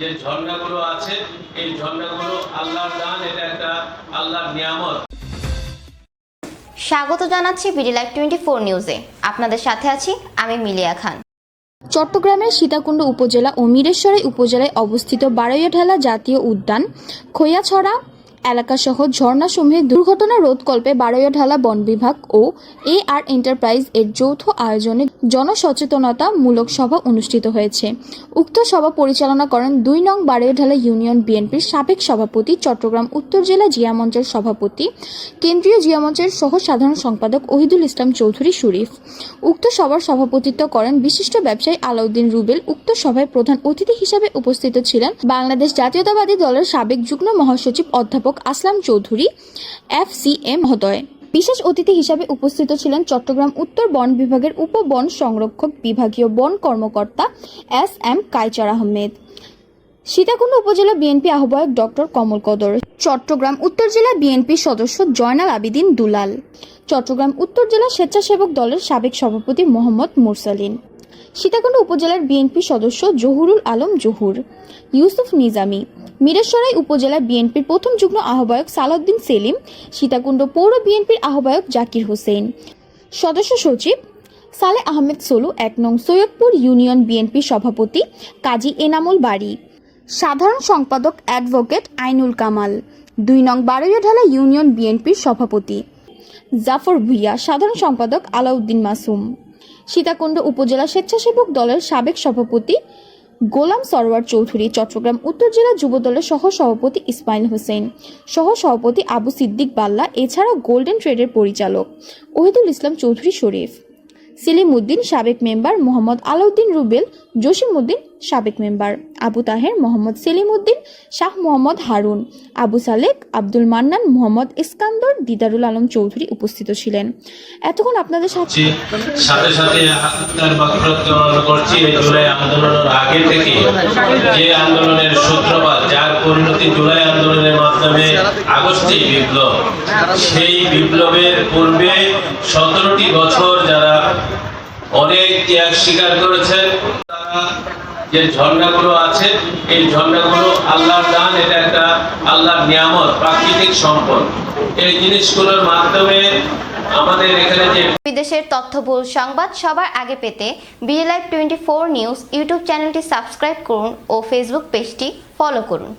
যে ঝর্ণাগুলো আছে এই ঝর্ণাগুলো আল্লাহর দান এটা একটা আল্লাহর নিয়ামত। স্বাগত জানাচ্ছি বিডি লাইভ টোয়েন্টি ফোর নিউজে। আপনাদের সাথে আছি আমি মিলিয়া খান। চট্টগ্রামের সীতাকুণ্ড উপজেলা ও মিরেশ্বরী উপজেলায় অবস্থিত বারৈয়াঢালা জাতীয় উদ্যান খৈয়াছড়া এলাকাসহ ঝর্ণাসমূহের দুর্ঘটনা রোধকল্পে বারৈয়াঢালা বন বিভাগ ও এ আর এন্টারপ্রাইজ এর যৌথ আয়োজনে জনসচেতনতা মূলক সভা অনুষ্ঠিত হয়েছে। উক্ত সভা পরিচালনা করেন দুই নং বারৈয়াঢালা ইউনিয়ন বিএনপির সাবেক সভাপতি, চট্টগ্রাম উত্তর জেলা জিয়া মঞ্চের সভাপতি, কেন্দ্রীয় জিয়া মঞ্চের সহ সাধারণ সম্পাদক ওহিদুল ইসলাম চৌধুরী শরীফ। উক্ত সভার সভাপতিত্ব করেন বিশিষ্ট ব্যবসায়ী আলাউদ্দিন রুবেল। উক্ত সভায় প্রধান অতিথি হিসেবে উপস্থিত ছিলেন বাংলাদেশ জাতীয়তাবাদী দলের সাবেক যুগ্ম মহাসচিব অধ্যাপক Aslam Chowdhury, F C M মহোদয়। বিশেষ অতিথি হিসাবে উপস্থিত ছিলেন চট্টগ্রাম উত্তর বন বিভাগের উপ বন সংরক্ষক বিভাগীয় বন কর্মকর্তা এস এম কাইচার আহমেদ। সীতাকুণ্ড উপজেলা বিএনপি আহ্বায়ক ডক্টর কমল কদর। চট্টগ্রাম উত্তর জেলা বিএনপি সদস্য জয়নাল আবিদিন দুলাল। চট্টগ্রাম উত্তর জেলা স্বেচ্ছাসেবক দলের সাবেক সভাপতি মোহাম্মদ মুরসালিন। সীতাকুণ্ড উপজেলার বিএনপি সদস্য জহুরুল আলম জহুর, ইউসুফ নিজামি, মিরেশ্বরাই উপজেলা বিএনপির প্রথম যুগ্ম আহ্বায়ক সালাউদ্দিন সেলিম, সীতাকুণ্ড পৌর বিএনপির আহ্বায়ক জাকির হোসেন। সদস্য সচিব সালে আহমেদ সোলু, এক নং সৈয়দপুর ইউনিয়ন বিএনপি সভাপতি কাজী এনামুল বাড়ি সাধারণ সম্পাদক অ্যাডভোকেট আইনুল কামাল। দুই নং বারৈয়াঢালা ইউনিয়ন বিএনপির সভাপতি। জাফর ভুইয়া, সাধারণ সম্পাদক আলাউদ্দিন মাসুম। সীতাকুণ্ড উপজেলা স্বেচ্ছাসেবক দলের সাবেক সভাপতি গোলাম সরওয়ার চৌধুরী, চট্টগ্রাম উত্তর জেলা যুব দলের সহ সভাপতি ইসমাইল হোসেন সহ সভাপতি আবু সিদ্দিক বাল্লা, এছাড়াও গোল্ডেন ট্রেডের পরিচালক ওহিদুল ইসলাম চৌধুরী শরীফ। সেলিম উদ্দিন সাবেক মেম্বার মোহাম্মদ আলাউদ্দিন রুবেল জসিম উদ্দিন সাবেক মেম্বার, আবু তাহের মোহাম্মদ সেলিম উদ্দিন শাহ মোহাম্মদ হারুন, আবু সালেক, আব্দুল মান্নান মোহাম্মদ ইস্কান্দর, দিদারুল আলম চৌধুরী উপস্থিত ছিলেন। এতক্ষণ আপনাদের সাথে সাথে সাথে করছি। আন্দোলনের আগে থেকে যে আন্দোলনের সূত্রপাত যার পরিণতি জুলাই আন্দোলনের মাধ্যমে আগস্টে বিপ্লব। সেই বিপ্লবের পূর্বে সতেরোটি বছর যারা অনেক ত্যাগ স্বীকার করেছেন, তারা যে ঝর্ণাগুলো আছে, এই ঝর্ণাগুলো আল্লাহর দান, এটা একটা আল্লাহর নিয়ামত, প্রাকৃতিক সম্পদ। এই জিনিসগুলোর মাধ্যমে আমাদের এখানে যে বিদেশের তথ্যবহুল সংবাদ সবার আগে পেতে live twenty four news YouTube চ্যানেলটি সাবস্ক্রাইব করুন ও ফেসবুক পেজটি ফলো করুন।